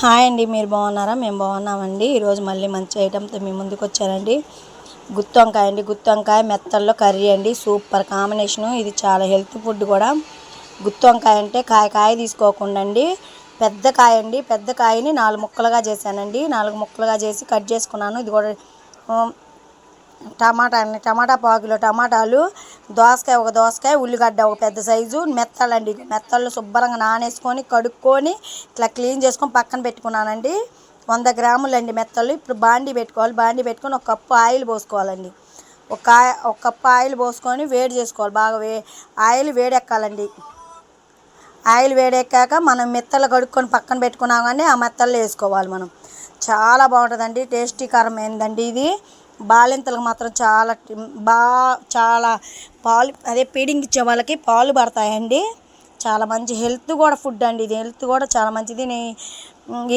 Hi అండి మీరు బాగున్నారా? మేము బాగున్నామండి. ఈరోజు మళ్ళీ మంచి ఐటమ్తో మీ ముందుకు వచ్చానండి. గుత్తి వంకాయ అండి. గుత్తి వంకాయ మెత్తల్లో కర్రీ అండి. Super combination. ఇది చాలా హెల్త్ ఫుడ్ కూడా. గుత్తి వంకాయ అంటే కాయ కాయ తీసుకోకుండా అండి పెద్ద కాయ అండి. పెద్ద కాయని నాలుగు ముక్కలుగా చేశానండి. నాలుగు ముక్కలుగా చేసి కట్ చేసుకున్నాను. ఇది కూడా టమాటా అండి టమాటా పావు టమాటాలు దోసకాయ ఒక దోసకాయ ఉల్లిగడ్డ ఒక పెద్ద సైజు మెత్తలండి. మెత్తలు శుభ్రంగా నానేసుకొని కడుక్కొని ఇట్లా క్లీన్ చేసుకొని పక్కన పెట్టుకున్నానండి. వంద గ్రాములు అండి మెత్తలు. ఇప్పుడు బాండీ పెట్టుకోవాలి. బాండీ పెట్టుకొని ఒక కప్పు ఆయిల్ పోసుకోవాలండి. ఒక ఒక కప్పు ఆయిల్ పోసుకొని వేడి చేసుకోవాలి. బాగా వే ఆయిల్ వేడెక్కాలండి. ఆయిల్ వేడెక్కాక మనం మెత్తలు కడుక్కొని పక్కన పెట్టుకున్నాం కానీ ఆ మెత్తల్లో వేసుకోవాలి మనం. చాలా బాగుంటుందండి. టేస్టీ కారం ఏందండి ఇది. బాలింతలకు మాత్రం చాలా బా చాలా పాలు అదే ఫీడింగ్ ఇచ్చే వాళ్ళకి పాలు పడతాయండి. చాలా మంచి హెల్త్ కూడా ఫుడ్ అండి ఇది. హెల్త్ కూడా చాలా మంచిది.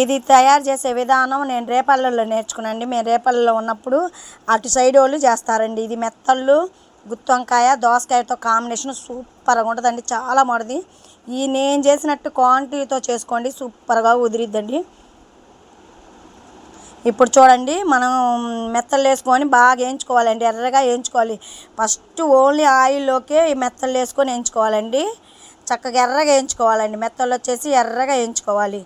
ఇది తయారు చేసే విధానం నేను రేపల్లెలో నేర్చుకున్నాండి మేము రేపల్లెలో ఉన్నప్పుడు అటు సైడ్ వాళ్ళు చేస్తారండి. ఇది మెత్తళ్ళు గుత్తి వంకాయ దోసకాయతో కాంబినేషన్ సూపర్గా ఉంటుందండి. చాలా బాగుంటుంది ఈ నేను చేసినట్టు క్వాంటిటీతో చేసుకోండి. సూపర్గా కుదిరిద్దండి. ఇప్పుడు చూడండి మనం మెత్తలు వేసుకొని బాగా వేయించుకోవాలండి ఎర్రగా వేయించుకోవాలి. ఫస్ట్ ఓన్లీ ఆయిల్లోకే ఈ మెత్తలు వేసుకొని వేయించుకోవాలండి. చక్కగా ఎర్రగా వేయించుకోవాలండి మెత్తలు వచ్చేసి ఎర్రగా వేయించుకోవాలి.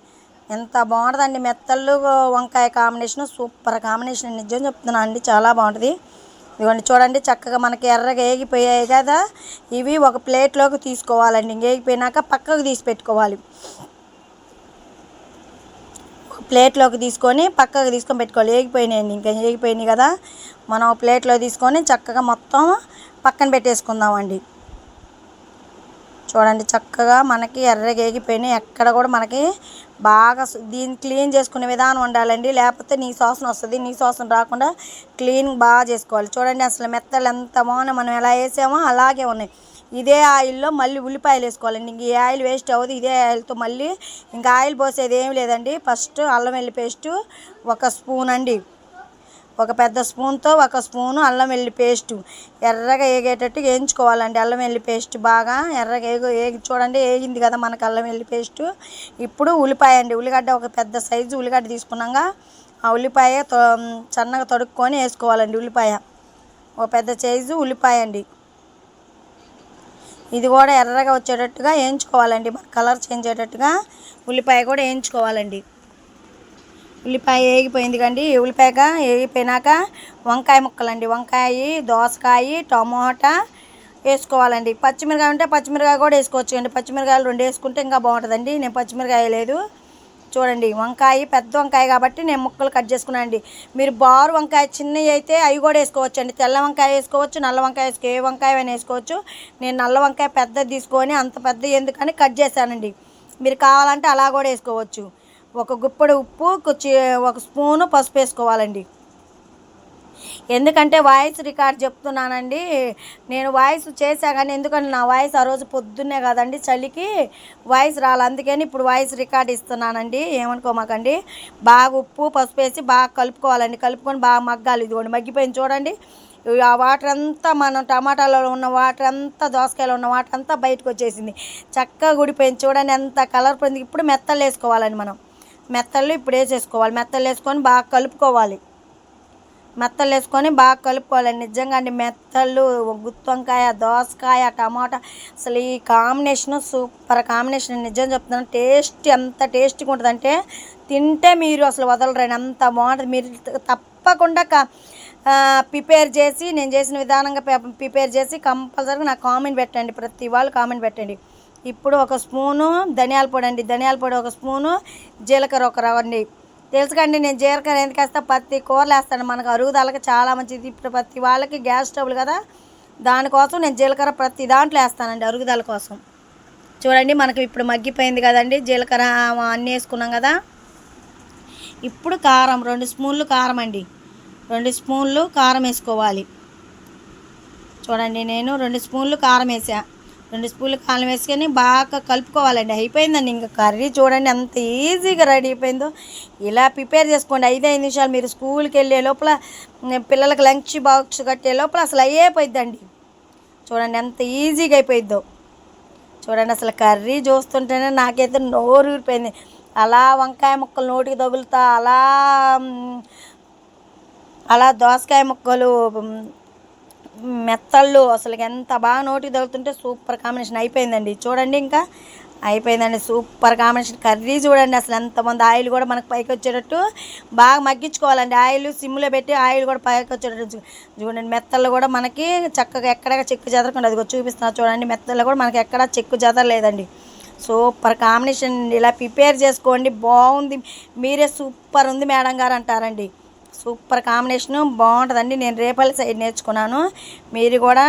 ఎంత బాగుంటుందండి మెత్తలు వంకాయ కాంబినేషన్ సూపర్ కాంబినేషన్. నిజం చెప్తున్నాను అండి చాలా బాగుంటుంది. ఇదిగోండి చూడండి చక్కగా మనకి ఎర్రగా ఏగిపోయాయి కదా. ఇవి ఒక ప్లేట్లోకి తీసుకోవాలండి ఇంకేగిపోయినాక పక్కకు తీసి పెట్టుకోవాలి. ప్లేట్లోకి తీసుకొని పక్కకు తీసుకొని పెట్టుకోవాలి. ఏగిపోయినాయండి ఇంకా ఏగిపోయినాయి కదా. మనం ప్లేట్లో తీసుకొని చక్కగా మొత్తం పక్కన పెట్టేసుకుందామండి. చూడండి చక్కగా మనకి ఎర్రగా ఏగిపోయినాయి. ఎక్కడ కూడా మనకి బాగా దీన్ని క్లీన్ చేసుకునే విధానం ఉండాలండి. లేకపోతే నీ శ్వాసన వస్తుంది. నీ శ్వాసన రాకుండా క్లీన్ బాగా చేసుకోవాలి. చూడండి అసలు మెత్తలు ఎంత బాగున్నాయి. మనం ఎలా వేసామో అలాగే ఉన్నాయి. ఇదే ఆయిల్లో మళ్ళీ ఉల్లిపాయలు వేసుకోవాలండి. ఇంక ఈ ఆయిల్ వేస్ట్ అవ్వదు. ఇదే ఆయిల్తో మళ్ళీ ఇంకా ఆయిల్ పోసేది ఏం లేదండి. ఫస్ట్ అల్లం వెల్లి పేస్టు ఒక స్పూన్ అండి. ఒక పెద్ద స్పూన్తో ఒక స్పూను అల్లం వెల్లి పేస్ట్. ఎర్రగా ఏగేటట్టు వేయించుకోవాలండి అల్లం వెల్లి పేస్ట్ బాగా. ఎర్రగా ఏగు ఏగి చూడండి ఏగింది కదా మనకు అల్లం వెల్లి పేస్ట్. ఇప్పుడు ఉల్లిపాయ అండి. ఉల్లిగడ్డ ఒక పెద్ద సైజు ఉల్లిగడ్డ తీసుకున్నాక ఆ ఉల్లిపాయ తొ- సన్నగా తొడుక్కొని వేసుకోవాలండి ఉల్లిపాయ. ఒక పెద్ద సైజు ఉల్లిపాయ అండి. ఇది కూడా ఎర్రగా వచ్చేటట్టుగా వేయించుకోవాలండి. మన కలర్ చేంజ్ అయ్యేటట్టుగా ఉల్లిపాయ కూడా వేయించుకోవాలండి. ఉల్లిపాయ వేగిపోయింది కండి. ఉల్లిపాయగా వేగిపోయినాక వంకాయ ముక్కలండి. వంకాయ దోసకాయ టమోటా వేసుకోవాలండి. పచ్చిమిరకాయ ఉంటే పచ్చిమిరకాయ కూడా వేసుకోవచ్చు అండి పచ్చిమిరకాయలు రెండు వేసుకుంటే ఇంకా బాగుంటుందండి. నేను పచ్చిమిరకాయ లేదు చూడండి వంకాయ పెద్ద వంకాయ కాబట్టి నేను ముక్కలు కట్ చేసుకున్నాను అండి మీరు బారు వంకాయ చిన్నవి అయితే అవి కూడా వేసుకోవచ్చు అండి తెల్ల వంకాయ వేసుకోవచ్చు నల్ల వంకాయ వేసుకో ఏ వంకాయ అయినా వేసుకోవచ్చు. నేను నల్ల వంకాయ పెద్దది తీసుకొని అంత పెద్ద ఎందుకని కట్ చేశానండి. మీరు కావాలంటే అలా కూడా వేసుకోవచ్చు. ఒక గుప్పడి ఉప్పు ఒక స్పూను పసుపు వేసుకోవాలండి. ఎందుకంటే వాయిస్ రికార్డ్ చెప్తున్నానండి. నేను వాయిస్ చేశా కానీ ఎందుకంటే నా వాయిస్ ఆ రోజు పొద్దున్నే కదండి చలికి వాయిస్ రాలి. అందుకని ఇప్పుడు వాయిస్ రికార్డ్ ఇస్తున్నానండి. ఏమనుకోమాకండి? బాగా ఉప్పు పసుపు వేసి బాగా కలుపుకోవాలండి. కలుపుకొని బాగా మగ్గాలి. ఇదిగోండి మగ్గిపోయింది చూడండి. ఆ వాటర్ అంతా మనం టమాటాలో ఉన్న వాటర్ అంతా దోసకాయలో ఉన్న వాటర్ అంతా బయటకు వచ్చేసింది. చక్కగా గుడిపోయింది చూడండి ఎంత కలర్ పోయింది. ఇప్పుడు మెత్తలు వేసుకోవాలండి మనం. మెత్తలు ఇప్పుడు వేసేసుకోవాలి. మెత్తలు వేసుకొని బాగా కలుపుకోవాలి. మెత్తలు వేసుకొని బాగా కలుపుకోవాలండి. నిజంగా అండి మెత్తలు గుత్తి వంకాయ దోసకాయ టమాటా అసలు ఈ కాంబినేషన్ సూపర్ కాంబినేషన్ నిజం చెప్తున్నాను టేస్ట్ ఎంత టేస్టీగా ఉంటుందంటే తింటే మీరు అసలు వదలరండి. అంత బాగుంటుంది. మీరు తప్పకుండా ప్రిపేర్ చేసి నేను చేసిన విధానంగా ప్రిపేర్ చేసి కంపల్సరీగా నాకు కామెంట్ పెట్టండి. ప్రతి వాళ్ళు కామెంట్ పెట్టండి. ఇప్పుడు ఒక స్పూను ధనియాల పొడి అండి. ధనియాల పొడి ఒక స్పూను జీలకర్ర ఒక రవ్వండి తెలుసుకండి నేను జీలకర్ర ఎందుకు వేస్తా? ప్రతి కూరలు వేస్తాను. మనకు అరుగుదలకి చాలా మంచిది. ఇప్పుడు ప్రతి వాళ్ళకి గ్యాస్ స్టవ్లు కదా దానికోసం నేను జీలకర్ర ప్రతి దాంట్లో వేస్తానండి అరుగుదల కోసం. చూడండి మనకు ఇప్పుడు మగ్గిపోయింది కదండి జీలకర్ర అన్నీ వేసుకున్నాం కదా. ఇప్పుడు కారం రెండు స్పూన్లు కారం అండి. రెండు స్పూన్లు కారం వేసుకోవాలి. చూడండి నేను రెండు స్పూన్లు కారం వేసా. రెండు స్పూన్లు కాలం వేసుకొని బాగా కలుపుకోవాలండి. అయిపోయిందండి ఇంకా కర్రీ చూడండి ఎంత ఈజీగా రెడీ అయిపోయిందో. ఇలా ప్రిపేర్ చేసుకోండి. ఐదు ఐదు నిమిషాలు మీరు స్కూల్కి వెళ్ళే లోపల పిల్లలకు లంచ్ బాక్స్ కట్టే లోపల అసలు అయిపోయిద్దండి. చూడండి ఎంత ఈజీగా అయిపోయిద్దో. చూడండి అసలు కర్రీ చూస్తుంటేనే నాకైతే నోరు ఊరిపోయింది. అలా వంకాయ ముక్కలు నోటికి తగులుతా అలా అలా దోసకాయ ముక్కలు మెత్తళ్ళు అసలు ఎంత బాగా నోటికి తగులుతుంటే సూపర్ కాంబినేషన్ అయిపోయిందండి. చూడండి ఇంకా అయిపోయిందండి సూపర్ కాంబినేషన్. కర్రీ చూడండి అసలు ఎంతమంది ఆయిల్ కూడా మనకు పైకి వచ్చేటట్టు బాగా మగ్గించుకోవాలండి. ఆయిల్ సిమ్లో పెట్టి ఆయిల్ కూడా పైకి వచ్చేటట్టు చూడండి మెత్తలు కూడా మనకి చక్కగా ఎక్కడ చెక్కు చెదరకుండా అది చూపిస్తున్నా చూడండి మెత్తల్లో కూడా మనకి ఎక్కడ చెక్కు చెదరలేదండి. సూపర్ కాంబినేషన్ ఇలా ప్రిపేర్ చేసుకోండి. బాగుంది. మీరే సూపర్ ఉంది మేడం గారు అంటారండి. Super combination. బాగుంటుందండి. నేను రేపల్లి సైడ్ నేర్చుకున్నాను. మీరు కూడా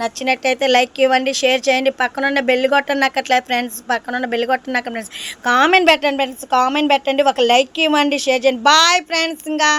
నచ్చినట్టయితే లైక్ ఇవ్వండి షేర్ చేయండి. పక్కనున్న బెల్లి కొట్టండి అక్కట్లేదు ఫ్రెండ్స్. పక్కనున్న బెల్లి కొట్టండి అక్కడ ఫ్రెండ్స్ కామెంట్ పెట్టండి ఫ్రెండ్స్. కామెంట్ పెట్టండి. ఒక లైక్ ఇవ్వండి షేర్ చేయండి. బాయ్ ఫ్రెండ్స్ ఇంకా.